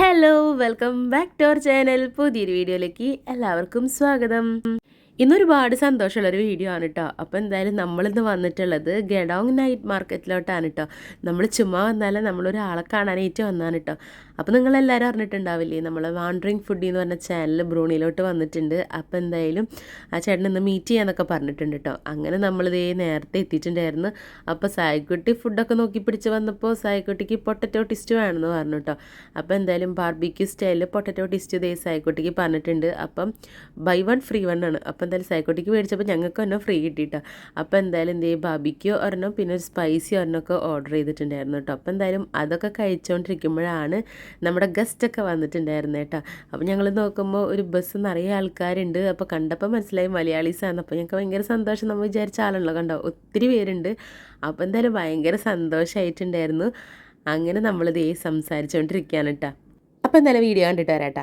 Hello welcome back to our channel പുതിയൊരു വീഡിയോയിലേക്ക് എല്ലാവർക്കും സ്വാഗതം. ഇന്നൊരുപാട് സന്തോഷമുള്ളൊരു വീഡിയോ ആണ് കേട്ടോ അപ്പോൾ എന്തായാലും നമ്മളിന്ന് വന്നിട്ടുള്ളത് ഗഡോങ് നൈറ്റ് മാർക്കറ്റിലോട്ടാണ് കേട്ടോ നമ്മൾ ചുമ്മാ വന്നാലും നമ്മളൊരാളെ കാണാനായിട്ട് വന്നാണ് കേട്ടോ അപ്പോൾ നിങ്ങളെല്ലാവരും അറിഞ്ഞിട്ടുണ്ടാവില്ലേ? നമ്മൾ വാണ്ടറിങ് ഫുഡി എന്ന് പറഞ്ഞ ചാനൽ ബ്രൂണിയിലോട്ട് വന്നിട്ടുണ്ട്. അപ്പോൾ എന്തായാലും ആ ചേട്ടൻ ഇന്ന് മീറ്റ് ചെയ്യാന്നൊക്കെ പറഞ്ഞിട്ടുണ്ട് കേട്ടോ അങ്ങനെ നമ്മളിതേ നേരത്തെ എത്തിയിട്ടുണ്ടായിരുന്നു. അപ്പോൾ സായിക്കുട്ടി ഫുഡൊക്കെ നോക്കി പിടിച്ച് വന്നപ്പോൾ സായിക്കുട്ടിക്ക് പൊട്ടറ്റോ ടിസ്റ്റ് വേണമെന്ന് പറഞ്ഞു കേട്ടോ അപ്പോൾ എന്തായാലും ബാർബിക്യൂ സ്റ്റൈലിൽ പൊട്ടറ്റോ ടിസ്റ്റ് ഇതേ സായിക്കുട്ടിക്ക് പറഞ്ഞിട്ടുണ്ട്. അപ്പം ബൈ വൺ ഫ്രീ വൺ ആണ്. അപ്പോൾ എന്തായാലും സൈക്കോട്ടിക്ക് മേടിച്ചപ്പോൾ ഞങ്ങൾക്ക് ഒരെണ്ണം ഫ്രീ കിട്ടിയിട്ടോ. അപ്പോൾ എന്തായാലും എന്ത് ചെയ്യും ബബിക്കോ ഒരെണ്ണം പിന്നെ ഒരു സ്പൈസി ഒരെണ്ണമൊക്കെ ഓർഡർ ചെയ്തിട്ടുണ്ടായിരുന്നു കേട്ടോ. അപ്പോൾ എന്തായാലും അതൊക്കെ കഴിച്ചുകൊണ്ടിരിക്കുമ്പോഴാണ് നമ്മുടെ ഗസ്റ്റൊക്കെ വന്നിട്ടുണ്ടായിരുന്നു കേട്ടോ. അപ്പോൾ ഞങ്ങൾ നോക്കുമ്പോൾ ഒരു ബസ് നിറയെ ആൾക്കാരുണ്ട്. അപ്പോൾ കണ്ടപ്പോൾ മനസ്സിലായി മലയാളീസാണ്. അപ്പോൾ ഞങ്ങൾക്ക് ഭയങ്കര സന്തോഷം നമ്മൾ വിചാരിച്ച ആളുണ്ടല്ലോ കണ്ടോ? ഒത്തിരി പേരുണ്ട്. അപ്പോൾ എന്തായാലും ഭയങ്കര സന്തോഷമായിട്ടുണ്ടായിരുന്നു അങ്ങനെ നമ്മളിത് സംസാരിച്ചുകൊണ്ടിരിക്കുകയാണ് കേട്ടോ. അപ്പോൾ എന്തായാലും വീഡിയോ കണ്ടിട്ട് വരാട്ടാ.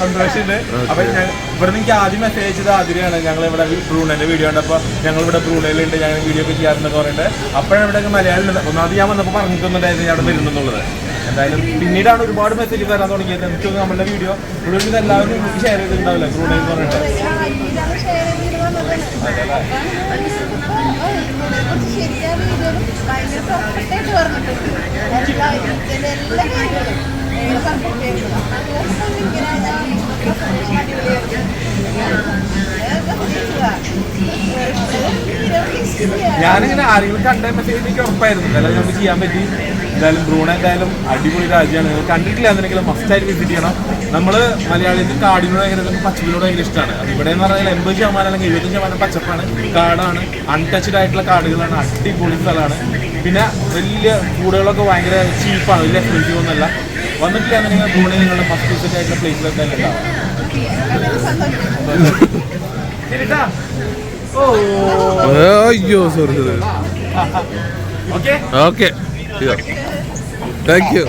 സന്തോഷമുണ്ട്. അപ്പൊ എനിക്ക് ആദ്യം മെസ്സേജ് അയച്ചത് ഞങ്ങൾ ഇവിടെ ബ്രൂണന്റെ വീഡിയോ കണ്ടപ്പോൾ ഞങ്ങൾ ഇവിടെ ബ്രൂണയിലുണ്ട്. ഞങ്ങൾ വീഡിയോ ഒക്കെ ചെയ്യാറുണ്ടെന്ന് പറയുന്നത് അപ്പോഴാണ് ഇവിടെ മലയാളം ഒന്നാമത് ഞാൻ വന്നപ്പോൾ പറഞ്ഞിട്ടൊന്നുണ്ടായിരുന്നു ഞാൻ അവിടെ വരുന്നെന്നുള്ളത് എന്തായാലും പിന്നീടാണ് ഒരുപാട് മെസ്സേജ് വരാൻ തുടങ്ങിയത്. എനിക്ക് നമ്മളുടെ വീഡിയോ ഇവിടെ എല്ലാവരും ഷെയർ ചെയ്തിട്ടുണ്ടാവില്ല? ബ്രൂണയിൽ എന്ന് പറഞ്ഞിട്ട്. ഞാനിങ്ങനെ ആരെങ്കിലും കണ്ട മെസ്സേജ് എനിക്ക് ഉറപ്പായിരുന്നു. അല്ലാതെ നമുക്ക് ചെയ്യാൻ പറ്റി. എന്തായാലും ബ്രൂണ എന്തായാലും അടിപൊളി രാജ്യമാണ്. നിങ്ങൾ കണ്ടിട്ടില്ല എന്നുണ്ടെങ്കിൽ മസ്റ്റായിട്ട് വിസിറ്റ് ചെയ്യണം. നമ്മൾ മലയാളികൾക്ക് കാടിനോട് ഭയങ്കര പച്ചപ്പിനോട് ഭയങ്കര ഇഷ്ടമാണ്. അത് ഇവിടെ എന്ന് പറഞ്ഞാൽ എൺപത് ശതമാനം അല്ലെങ്കിൽ എഴുപത്തഞ്ച് ശതമാനം പച്ചപ്പാണ്. കാടാണ്. അൺടച്ച്ഡ് ആയിട്ടുള്ള കാടുകളാണ്. അടിപൊളി സ്ഥലമാണ്. പിന്നെ വലിയ കൂടുകളൊക്കെ ഭയങ്കര ചീപ്പാണ് വലിയ എക്സ്പെൻസീവ് ഒന്നല്ല വന്നിട്ടില്ല എന്നുണ്ടെങ്കിൽ ബ്രൂണയിൽ നിങ്ങളുടെ ഫസ്റ്റ് വിസിറ്റ് ആയിട്ടുള്ള പ്ലേസിലൊക്കെ ഉണ്ടാവും അയ്യോ sorry sorry okay okay thank you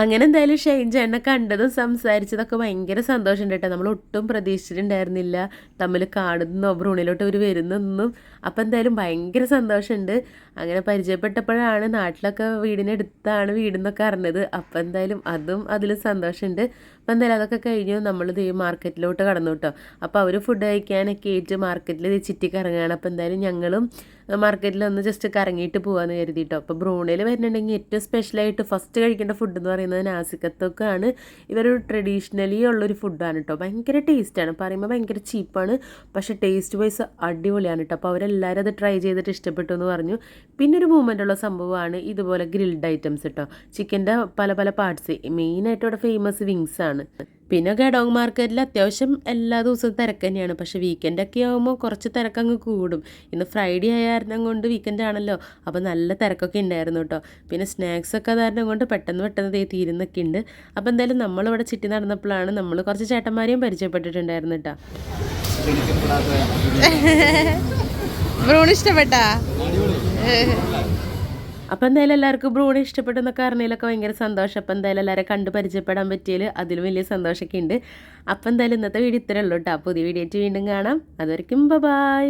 അങ്ങനെ എന്തായാലും ഷൈൻജ ചേട്ടനെ കണ്ടതും സംസാരിച്ചതൊക്കെ ഭയങ്കര സന്തോഷമുണ്ട് കേട്ടോ. നമ്മൾ ഒട്ടും പ്രതീക്ഷിച്ചിട്ടുണ്ടായിരുന്നില്ല. തമ്മിൽ കാണുന്നോ ബ്രൂണിലോട്ട് അവർ വരുന്നൊന്നും അപ്പം എന്തായാലും ഭയങ്കര സന്തോഷമുണ്ട്. അങ്ങനെ പരിചയപ്പെട്ടപ്പോഴാണ് നാട്ടിലൊക്കെ വീടിനടുത്താണ് വീടെന്നൊക്കെ അറിഞ്ഞത്. അപ്പം എന്തായാലും അതും അതിലും സന്തോഷമുണ്ട്. അപ്പം എന്തായാലും അതൊക്കെ കഴിഞ്ഞു. നമ്മൾ ദേ മാർക്കറ്റിലോട്ട് കടന്നു കേട്ടോ. അപ്പോൾ അവർ ഫുഡ് കഴിക്കാനൊക്കെ ആയിട്ട് മാർക്കറ്റിൽ ചുറ്റി കറങ്ങുകയാണ് അപ്പോൾ എന്തായാലും ഞങ്ങളും മാർക്കറ്റിൽ ഒന്ന് ജസ്റ്റ് കറങ്ങിയിട്ട് പോകാമെന്ന് കരുതിയിട്ടോ അപ്പോൾ ബ്രൂണയിൽ വരുന്നുണ്ടെങ്കിൽ ഏറ്റവും സ്പെഷ്യലായിട്ട് ഫസ്റ്റ് കഴിക്കേണ്ട ഫുഡ് എന്ന് പറയുന്നത് നാസിക്കത്തൊക്കെയാണ് ഇവരൊരു ട്രഡീഷണലി ഉള്ളൊരു ഫുഡാണ് കേട്ടോ ഭയങ്കര ടേസ്റ്റാണ് പറയുമ്പോൾ ഭയങ്കര ചീപ്പാണ് പക്ഷേ ടേസ്റ്റ് വൈസ് അടിപൊളിയാണ് കേട്ടോ അപ്പോൾ അവരെല്ലാവരും അത് ട്രൈ ചെയ്തിട്ട് ഇഷ്ടപ്പെട്ടു എന്ന് പറഞ്ഞു. പിന്നെ ഒരു മൂവ്മെന്റ് ഉള്ള സംഭവമാണ് ഇതുപോലെ ഗ്രിൽഡ് ഐറ്റംസ് കേട്ടോ ചിക്കന്റെ പല പല പാർട്സ് മെയിനായിട്ട് ഇവിടെ ഫേമസ് വിങ്സ് ആണ്. പിന്നെ ഗഡോങ് മാർക്കറ്റിൽ അത്യാവശ്യം എല്ലാ ദിവസവും തിരക്ക് തന്നെയാണ്. പക്ഷെ വീക്കെൻഡൊക്കെ ആകുമ്പോൾ കുറച്ച് തിരക്കങ്ങ് കൂടും. ഇന്ന് ഫ്രൈഡേ ആയ കാരണം കൊണ്ട് വീക്കെൻഡ് ആണല്ലോ. അപ്പോൾ നല്ല തിരക്കൊക്കെ ഉണ്ടായിരുന്നു കേട്ടോ പിന്നെ സ്നാക്സ് ഒക്കെ കാരണം കൊണ്ട് പെട്ടെന്ന് പെട്ടെന്ന് ദേ തീരുന്നൊക്കെ ഉണ്ട്. അപ്പോൾ എന്തായാലും നമ്മളിവിടെ ചുറ്റി നടന്നപ്പോഴാണ് നമ്മൾ കുറച്ച് ചേട്ടന്മാരെയും പരിചയപ്പെട്ടിട്ടുണ്ടായിരുന്നു കേട്ടോ ബ്രൂൺ ഇഷ്ടപ്പെട്ടാ? അപ്പോൾ എന്തായാലും എല്ലാവർക്കും ബ്രൂണെ ഇഷ്ടപ്പെട്ടെന്നൊക്കെ അറിഞ്ഞതിലൊക്കെ ഭയങ്കര സന്തോഷം. അപ്പോൾ എന്തായാലും എല്ലാവരെ കണ്ട് പരിചയപ്പെടാൻ പറ്റിയതിൽ അതിലും വലിയ സന്തോഷമൊക്കെ ഉണ്ട് അപ്പോൾ എന്തായാലും ഇന്നത്തെ വീഡിയോ ഇത്രയേ ഉള്ളൂ കേട്ടോ. പുതിയ വീഡിയോ ആയിട്ട് വീണ്ടും കാണാം. അതുവരെയും ബൈ.